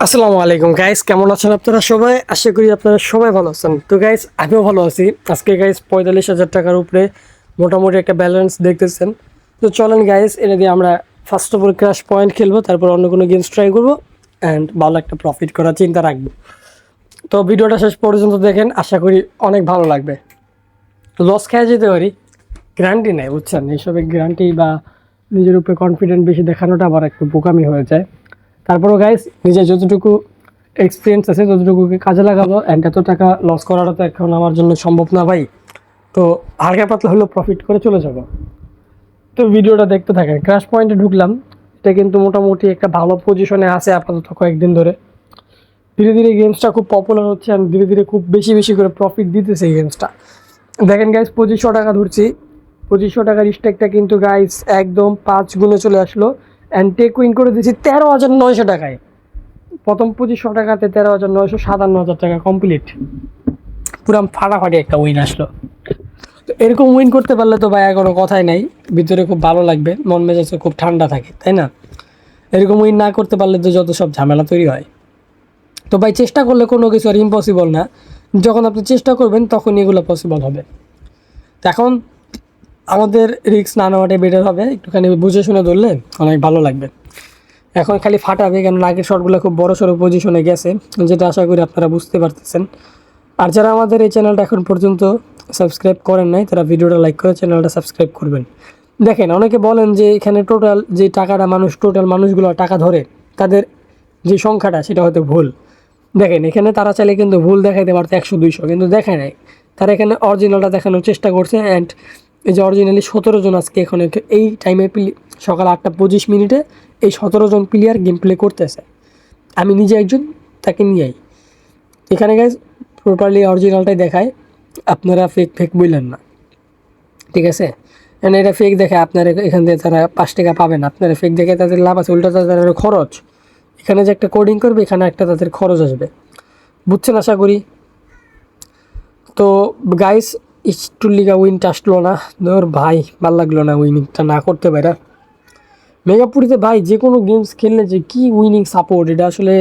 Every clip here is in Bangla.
আসসালামু আলাইকুম গাইস কেমন আছেন আপনারা সবাই? আশা করি আপনারা সবাই ভালো আছেন। তো গাইস আমিও ভালো আছি। আজকে গাইস পঁয়তাল্লিশ হাজার টাকার উপরে মোটামুটি একটা ব্যালেন্স দেখতেছেন। তো, চলেন গাইস এটা দিয়ে আমরা first of all crash point খেলব, তারপর অন্য কোনো গেমস ট্রাই করব অ্যান্ড ভালো একটা প্রফিট করার চিন্তা রাখব। তো, ভিডিওটা শেষ পর্যন্ত দেখেন, আশা করি অনেক ভালো লাগবে। লস খেয়ে যেতে পারি গ্যারান্টি নেই, বুঝছেন? এইসবের গ্যারান্টি বা নিজের উপরে কনফিডেন্ট বেশি দেখানোটা আবার একটু বোকামি হয়ে যায়। তারপরেও গাইস নিজের যতটুকু এক্সপিরিয়েন্স আছে, ততটুকুকে কাজে লাগাবো অ্যান্ড এত টাকা লস করাটা তো এখন আমার জন্য সম্ভব না ভাই। তো হালকা পাতলা হলেও প্রফিট করে চলে যাব। তো ভিডিওটা দেখতে থাকেন ক্রাশ পয়েন্টে ঢুকলাম। এটা কিন্তু মোটামুটি একটা ভালো পজিশনে আছে আপাতত কয়েকদিন ধরে। ধীরে ধীরে গেমসটা খুব পপুলার হচ্ছে আর ধীরে ধীরে খুব বেশি বেশি করে প্রফিট দিতেছে এই গেমসটা দেখেন গাইস পঁচিশশো টাকা ধরছি। পঁচিশশো টাকার স্টেকটা কিন্তু গাইস একদম পাঁচ গুণে চলে আসলো। অ্যান্ড টেক উইন করে দিয়েছি তেরো হাজার নয়শো টাকায়। প্রথম পঁচিশশো টাকাতে তেরো হাজার নয়শো, সাতান্ন হাজার টাকা কমপ্লিট পুরো ফাটাফাটি একটা উইন আসলো। তো এরকম উইন করতে পারলে তো ভাই কোনো কথাই নাই। ভিতরে খুব ভালো লাগবে, মন মেজাজে খুব ঠান্ডা থাকে, তাই না? এরকম উইন না করতে পারলে তো যত সব ঝামেলা তৈরি হয়। তো ভাই, চেষ্টা করলে কোনো কিছু আর ইম্পসিবল না। যখন আপনি চেষ্টা করবেন, তখন এগুলো পসিবল হবে। তো এখন আমাদের রিস্ক না নেওয়াটাই বেটার হবে। একটুখানি বুঝে শুনে ধরলে অনেক ভালো লাগবে। এখন খালি ফাটাবে কেন আগের শটগুলো খুব বড় সড়ো পজিশনে গেছে, যেটা আশা করি আপনারা বুঝতে পারতেছেন। আর যারা আমাদের এই চ্যানেলটা এখন পর্যন্ত সাবস্ক্রাইব করেন নাই, তারা ভিডিওটা লাইক করে চ্যানেলটা সাবস্ক্রাইব করবেন। দেখেন, অনেকে বলেন যে এখানে টোটাল যে টাকাটা মানুষ টোটাল মানুষগুলো টাকা ধরে, তাদের যে সংখ্যাটা, সেটা হয়তো ভুল। দেখেন, এখানে তারা চাইলে কিন্তু ভুল দেখাইতে পারতো একশো, দুইশো, কিন্তু দেখায় নাই। তারা এখানে অরিজিনালটা দেখানোর চেষ্টা করছে অ্যান্ড এই যে অরিজিনালি সতেরো জন আজকে এখানে এই টাইমে সকাল আটটা পঁচিশ মিনিটে এই সতেরো জন প্লেয়ার গেম প্লে করতেছে। আমি নিজে একজন, তাকে নিয়ে আই। এখানে গাইজ প্রপারলি অরিজিনালটাই দেখায়। আপনারা ফেক ফেক বললেন না। ঠিক আছে? এন্ড এটা ফেক দেখে আপনারা এখান থেকে তারা পাঁচ টাকা পাবেন। আপনারা ফেক দেখে তাদের লাভ আছে, উল্টা তাদের খরচ। এখানে যে একটা কোডিং করবে, এখানে একটা তাদের খরচ আসবে। বুঝছেন আশা করি? তো গাইস ইস্টুলিগা উইনটা আসলো না। ধর ভাই, ভালো লাগল না উইনিংটা না করতে পারে। মেগাপুরিতে ভাই যে কোনো গেমস খেললে যে কি উইনিং সাপোর্ট এটা আসলে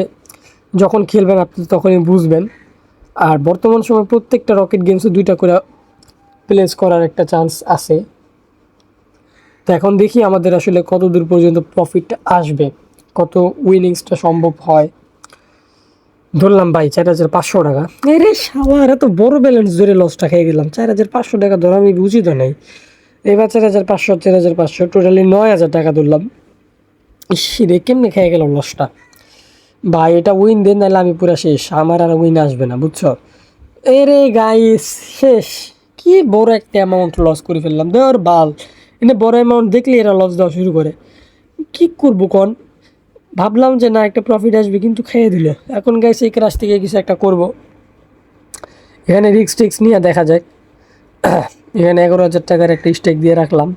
যখন খেলবেন আপনি তখনই বুঝবেন। আর বর্তমান সময় প্রত্যেকটা রকেট গেমসে দুইটা করে প্লেস করার একটা চান্স আছে। তো এখন দেখি আমাদের আসলে কত দূর পর্যন্ত প্রফিট আসবে, কত উইনিংসটা সম্ভব হয়। ধরলাম ভাই, চার হাজার পাঁচশো টাকা। আরে সাওয়ার এত বড় ব্যালেন্স ধরে লসটা খেয়ে গেলাম। চার হাজার পাঁচশো টাকা ধরা, আমি বুঝি তো নেই। এবার চার হাজার পাঁচশো, চার হাজার পাঁচশো টোটালি নয় হাজার টাকা ধরলাম। রে, কেমনে খেয়ে গেলাম লসটা ভাই, এটা উইন দেন, নাহলে আমি পুরো শেষ। আমার আর উইন আসবে না, বুঝছ? এরে গাইস শেষ। কি বড় একটা অ্যামাউন্ট লস করে ফেললাম। দেওয়ার বাল। এনে বড় অ্যামাউন্ট দেখলে এরা লস দেওয়া শুরু করে। কি করব কন? ভাবলাম যে না, একটা প্রফিট আসবে, কিন্তু খেয়ে দিল। এখন গাইস এই ক্রাশ থেকে কিছু একটা করব। এখানে রিক্স টিক্স নিয়ে দেখা যাক। এখানে এগারো হাজার টাকার একটা স্টেক দিয়ে রাখলাম।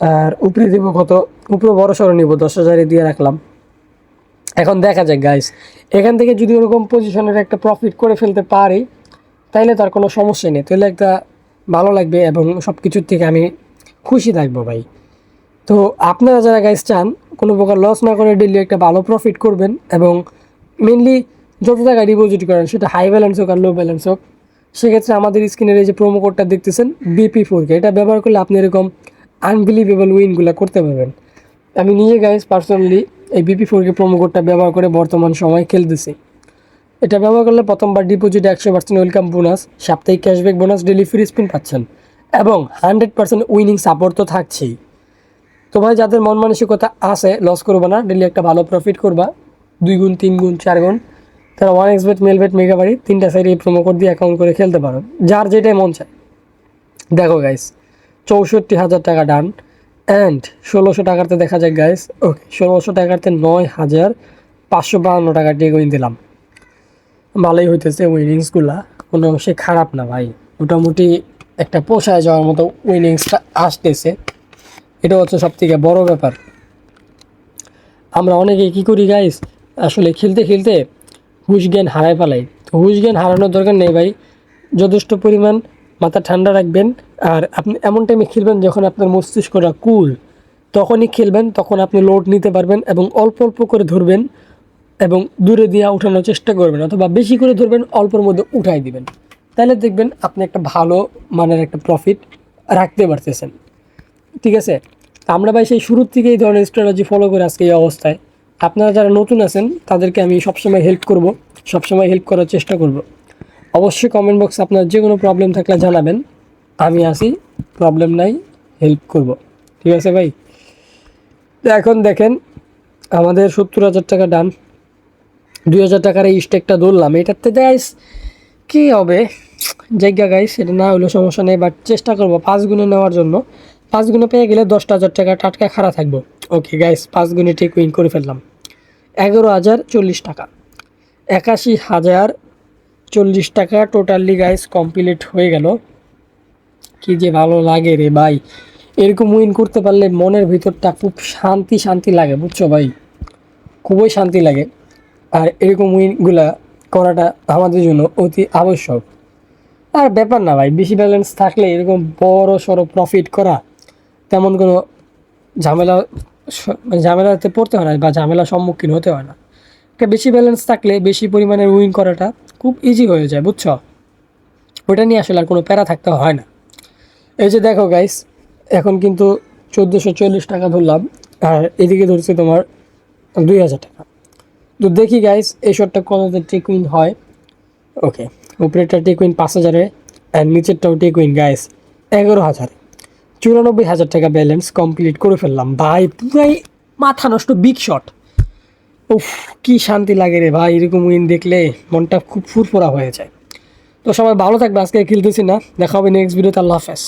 আর উপরে দেবো কত? উপরে বড় সড়ো নিব, দশ হাজারে দিয়ে রাখলাম। এখন দেখা যাক গাইস এখান থেকে যদি ওরকম পজিশনের একটা প্রফিট করে ফেলতে পারি, তাইলে তার কোনো সমস্যা নেই। তাহলে একটা ভালো লাগবে এবং সব কিছুর থেকে আমি খুশি থাকব ভাই। তো আপনারা যারা গাইস চান কোনো প্রকার লস না করে ডেলি একটা ভালো প্রফিট করবেন এবং মেনলি যত টাকা ডিপোজিট করেন, সেটা হাই ব্যালেন্স হোক আর লো ব্যালেন্স হোক, সেক্ষেত্রে আমাদের স্ক্রিনের এই যে প্রোমো কোডটা দেখতেছেন বিপি ফোরকে এটা ব্যবহার করলে আপনি এরকম আনবিলিভেবল উইনগুলো করতে পারবেন। আমি নিজে গাইস পার্সোনালি এই বিপি ফোরকে প্রোমো কোডটা ব্যবহার করে বর্তমান সময় খেলতেছি। এটা ব্যবহার করলে প্রথমবার ডিপোজিট একশো পার্সেন্ট ওয়েলকাম বোনাস সাপ্তাহিক cashback bonus daily free spin পাচ্ছেন এবং হান্ড্রেড পার্সেন্ট উইনিং সাপোর্ট তো থাকছেই। তো ভাই, যাদের মন মানসিকতা আছে লস করব না ডেলি একটা ভালো প্রফিট করবা। দুই গুণ, তিন গুণ, চার গুণ। তারা one X bet Melbet Megapari, তিনটা সাইডে এই প্রোমো কোড দিয়ে অ্যাকাউন্ট করে খেলতে পারো। যার যেটাই মন চায়। দেখো গাইস চৌষট্টি হাজার টাকা ডান অ্যান্ড ষোলোশো টাকাতে দেখা যায় গাইস ওকে ষোলোশো টাকাতে নয় হাজার পাঁচশো বাহান্ন টাকা দিয়ে উইন দিলাম। ভালোই হইতেছে উইনিংসগুলা কোনো অংশে খারাপ না ভাই। মোটামুটি একটা পোষায় যাওয়ার মতো উইনিংসটা আসতেছে। এটা হচ্ছে সব থেকে বড় ব্যাপার। আমরা অনেকে কি করি গাইস আসলে খেলতে খেলতে হুশ জ্ঞান হারায় ফেলাই। তো হুশ জ্ঞান হারানোর দরকার নেই ভাই। যথেষ্ট পরিমাণ মাথা ঠান্ডা রাখবেন। আর আপনি এমন টাইমে খেলবেন যখন আপনার মস্তিষ্কটা কুল তখনই খেলবেন, তখন আপনি লোড নিতে পারবেন এবং অল্প অল্প করে ধরবেন এবং দূরে দিয়ে উঠানোর চেষ্টা করবেন অথবা বেশি করে ধরবেন, অল্পের মধ্যে উঠাই দিবেন। তাহলে দেখবেন আপনি একটা ভালো মানের একটা প্রফিট রাখতে পারতেছেন। ঠিক আছে? আমরা ভাই সেই শুরুর থেকে এই ধরনের স্ট্র্যাটেজি ফলো করে আজকে এই অবস্থায়। আপনারা যারা নতুন আছেন, তাদেরকে আমি সবসময় হেল্প করব, সবসময় হেল্প করার চেষ্টা করব। অবশ্যই কমেন্ট বক্সে আপনার যে কোনো প্রবলেম থাকলে জানাবেন। আমি আসি প্রবলেম নাই হেল্প করব। ঠিক আছে ভাই? এখন দেখেন, আমাদের সত্তর হাজার টাকা ডান দুই হাজার টাকার এই স্টেকটা ধরলাম। এটাতে গাইস কী হবে? জায়গা গাইস এটা না হলেও সমস্যা নেই বাট চেষ্টা করব পাঁচ গুণে নেওয়ার জন্য। পাঁচ গুণে পেয়ে গেলে দশটা হাজার টাকা টাটকা খাড়া থাকব। ওকে গাইস পাঁচ গুণে টেক উইন করে ফেললাম। এগারো হাজার চল্লিশ টাকা। একাশি হাজার চল্লিশ টাকা টোটালি গাইস কমপ্লিট হয়ে গেল। কি যে ভালো লাগে রে ভাই। এরকম উইন করতে পারলে মনের ভিতরটা খুব শান্তি শান্তি লাগে, বুঝছ ভাই? খুবই শান্তি লাগে। আর এরকম উইনগুলা করাটা আমাদের জন্য অতি আবশ্যক। আর ব্যাপার না ভাই, বেশি ব্যালেন্স থাকলে এরকম বড় সড়ো প্রফিট করা তেমন কোনো ঝামেলা মানে ঝামেলাতে পড়তে হয় না বা ঝামেলার সম্মুখীন হতে হয় না। একটা বেশি ব্যালেন্স থাকলে বেশি পরিমাণে উইন করাটা খুব ইজি হয়ে যায়, বুঝছ? ওটা নিয়ে আসলে আর কোনো প্যারা থাকতে হয় না। এই যে দেখো গাইস এখন কিন্তু চোদ্দোশো চল্লিশ টাকা ধরলাম, আর এদিকে ধরছে তোমার দুই হাজার টাকা। তো দেখি গাইস এই শটটা কততে টেকুইন হয়? ওকে উপরেরটা টেকুইন পাঁচ হাজারে অ্যান্ড নিচেরটাও টেকুইন গাইস এগারো হাজার। চুরানব্বই হাজার টাকা ব্যালেন্স কমপ্লিট করে ফেললাম। ভাই, পুরাই মাথা নষ্ট বিগ শট উফ, কি শান্তি লাগে রে ভাই, এরকম উইন দেখলে মনটা খুব ফুরফুরা হয়ে যায়। তো সবাই ভালো থাকবে, আজকে খেলতেছি না। দেখা হবে নেক্সট ভিডিওতে আল্লাহ হাফেজ।